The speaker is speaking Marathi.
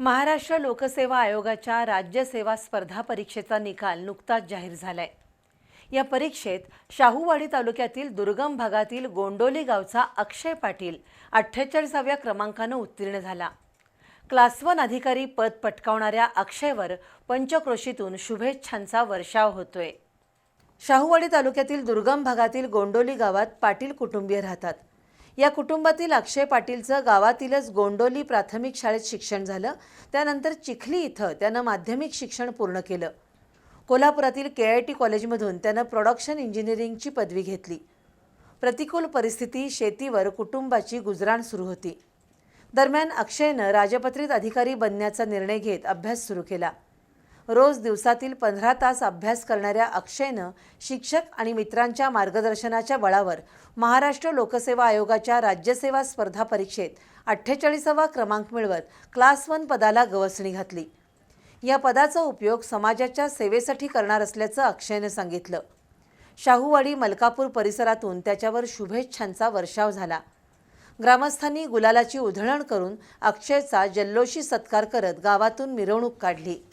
महाराष्ट्र लोकसेवा आयोगाच्या राज्य सेवा स्पर्धा परीक्षेचा निकाल नुकताच जाहीर झालाय. या परीक्षेत शाहूवाडी तालुक्यातील दुर्गम भागातील गोंडोली गावचा अक्षय पाटील अठ्ठेचाळीसाव्या क्रमांकानं उत्तीर्ण झाला. क्लास वन अधिकारी पद पटकावणाऱ्या अक्षयवर पंचक्रोशीतून शुभेच्छांचा वर्षाव होतोय. शाहूवाडी तालुक्यातील दुर्गम भागातील गोंडोली गावात पाटील कुटुंबीय राहतात. या कुटुंबातील अक्षय पाटीलचं गावातीलच गोंडोली प्राथमिक शाळेत शिक्षण झालं. त्यानंतर चिखली इथं त्यानं माध्यमिक शिक्षण पूर्ण केलं. कोल्हापुरातील के आय टी कॉलेजमधून त्यानं प्रोडक्शन इंजिनिअरिंगची पदवी घेतली. प्रतिकूल परिस्थिती शेतीवर कुटुंबाची गुजराण सुरू होती. दरम्यान अक्षयनं राजपत्रित अधिकारी बनण्याचा निर्णय घेत अभ्यास सुरू केला. रोज दिवसातील पंधरा तास अभ्यास करणाऱ्या अक्षयनं शिक्षक आणि मित्रांच्या मार्गदर्शनाच्या बळावर महाराष्ट्र लोकसेवा आयोगाच्या राज्यसेवा स्पर्धा परीक्षेत अठ्ठेचाळीसावा क्रमांक मिळवत क्लास वन पदाला गवसणी घातली. या पदाचा उपयोग समाजाच्या सेवेसाठी करणार असल्याचं अक्षयनं सांगितलं. शाहूवाडी मलकापूर परिसरातून त्याच्यावर शुभेच्छांचा वर्षाव झाला. ग्रामस्थांनी गुलालाची उधळण करून अक्षयचा जल्लोषी सत्कार करत गावातून मिरवणूक काढली.